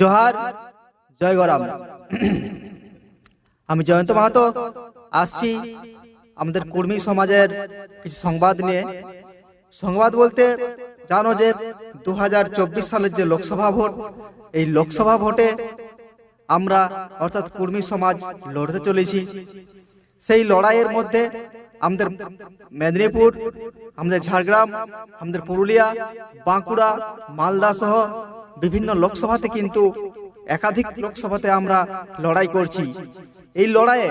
জোহার, জয় গরাম। আমি জয়ন্ত মাহাতো, আসছি আমাদের কর্মী সমাজের কিছু সংবাদ নিয়ে। সংবাদ বলতে জানো যে দু হাজার চব্বিশ সালের যে লোকসভা ভোট, এই লোকসভা ভোটে আমরা অর্থাৎ কর্মী সমাজ লড়তে চলেছি। সেই লড়াইয়ের মধ্যে আমাদের মেদিনীপুর, আমাদের ঝাড়গ্রাম, আমাদের পুরুলিয়া, বাঁকুড়া, মালদা সহ বিভিন্ন লোকসভাতে কিন্তু একাধিক লোকসভাতে আমরা লড়াই করছি। এই লড়াইয়ে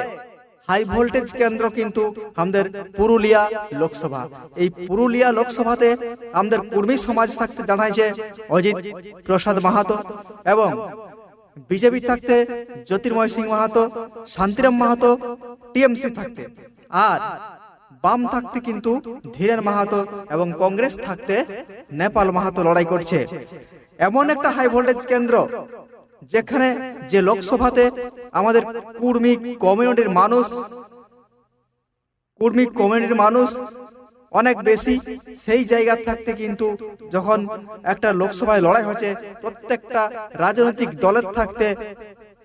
হাই ভোল্টেজ কেন্দ্র কিন্তু আমাদের পুরুলিয়া লোকসভা। এই পুরুলিয়া লোকসভাতে আমাদের কর্মী সমাজ থাকতে জানাইছে অজিত প্রসাদ মাহাতো এবং বিজেপি থাকতে জ্যোতির্ময় সিং মাহাতো, শান্তিরাম মাহাতো, টিএমসি থাকতে। আর বাম থাকতে কিন্তু ধীরেন মাহাতো এবং কংগ্রেস থাকতে নেপাল মাহাতো লড়াই করছে। এমন একটা হাই ভোল্টেজ কেন্দ্র যেখানে যে লোকসভাতে আমাদের কুর্মী কমিউনিটির মানুষ, কুর্মী কমিউনিটির মানুষ অনেক বেশি সেই জায়গা থাকতে কিন্তু যখন একটা লোকসভায় লড়াই হচ্ছে, প্রত্যেকটা রাজনৈতিক দলের থাকতে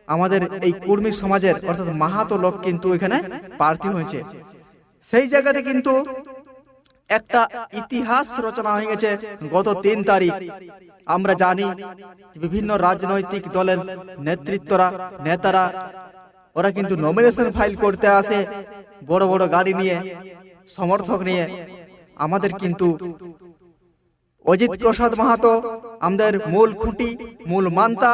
আমাদের এই কুর্মী সমাজের অর্থাৎ মাহাতো লোক কিন্তু এখানে প্রার্থী হয়েছে। সেই জায়গাতে কিন্তু একটা ইতিহাস রচনা হয়ে গেছে গত তিন তারিখ। আমরা জানি বিভিন্ন রাজনৈতিক দলের নেতৃত্বরা, নেতারা, ওরা কিন্তু নমিনেশন ফাইল করতে আসে, বড় বড় গাড়ি নিয়ে, সমর্থক নিয়ে। আমাদের কিন্তু অজিত প্রসাদ মাহাতো, আমাদের মূল খুঁটি, মূল মান্তা,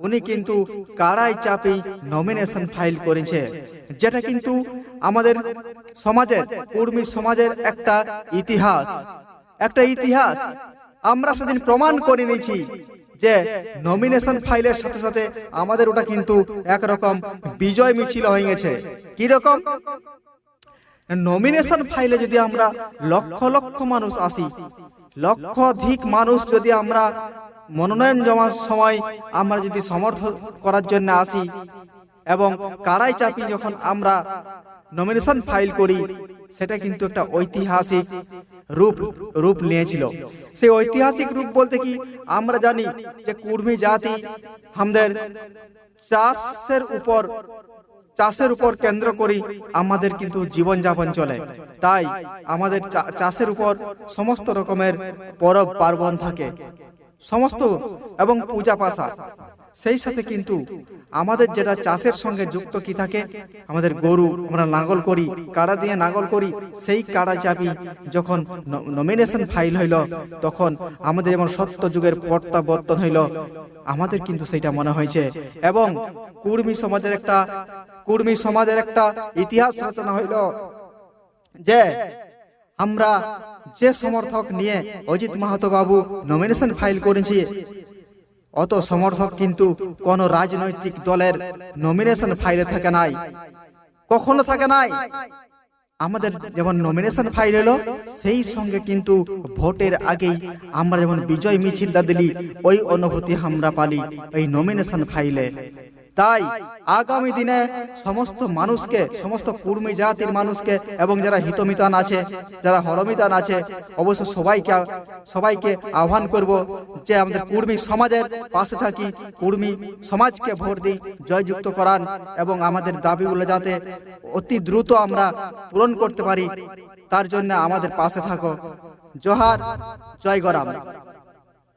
উনি কিন্তু কারাই চাপে নমিনেশন ফাইল করেছে। যেটা কিন্তু আমাদের সমাজের, কর্মী সমাজের একটা ইতিহাস। একটা ইতিহাস। আমরা সেদিন প্রমাণ করে নিয়েছি যে নমিনেশন ফাইলের সাথে সাথে আমাদের ওটা কিন্তু একরকম বিজয় মিছিল হয়ে গেছে। কি রকম? নমিনেশন ফাইলে যদি আমরা লক্ষ লক্ষ মানুষ আসি লক্ষাধিক মানুষ যদি আমরা মনোনয়ন জমার সময় আমরা যদি সমর্থন করার জন্য আসি এবং কারাই চাপি যখন আমরা নমিনেশন ফাইল করি, সেটা কিন্তু একটা ঐতিহাসিক রূপ রূপ নিয়েছিল। সেই ঐতিহাসিক রূপ বলতে কি? আমরা জানি যে কুর্মী জাতি আমাদের চাষের উপর চাষের উপর কেন্দ্র করি আমাদের কিন্তু জীবনযাপন চলে। তাই আমাদের চাষের উপর সমস্ত রকমের পরব পার্বণ থাকে। সমস্ত এবং পূজা পাশা। সেই সাথে কিন্তু আমাদের যেটা চাষের সঙ্গে যুক্ত কি থাকে, আমাদের গরু আমরা নাগল করি, কাড়া দিয়ে নাগল করি, সেই কাড়া চাবি যখন নমিনেশন ফাইল হইল, তখন আমাদের যেমন সত্য যুগের প্রত্যাবর্তন হইল, আমাদের কিন্তু সেটা মনে হয়েছে। এবং কুর্মী সমাজের একটা, কুর্মী সমাজের একটা ইতিহাস রচনা হইল যে আমরা যে সমর্থক নিয়ে অজিত মাহাতো বাবু নমিনেশন ফাইল করেছি অত সমর্থক কিন্তু কোন রাজনৈতিক দলের নমিনেশন ফাইলে থাকে নাই। কখনো থাকে নাই। আমাদের যেমন নমিনেশন ফাইল এলো, সেই সঙ্গে কিন্তু ভোটের আগেই আমরা যেমন বিজয় মিছিলটা দিলি, ওই অনুভূতি আমরা পালি এই নমিনেশন ফাইলে তাই আগামী দিনে সমস্ত মানুষকে, সমস্ত কুর্মী জাতির মানুষকে এবং যারা হিতমিতান আছে, যারা হরমিতান আছে অবশ্য সবাইকে সবাইকে আহ্বান করব যে আমাদের কুর্মী সমাজের পাশে থাকি, কুর্মী সমাজকে ভোট দিই, জয়যুক্ত করান এবং আমাদের দাবিগুলো যাতে অতি দ্রুত আমরা পূরণ করতে পারি, তার জন্য আমাদের পাশে থাকো। জোহার, জয় গরাম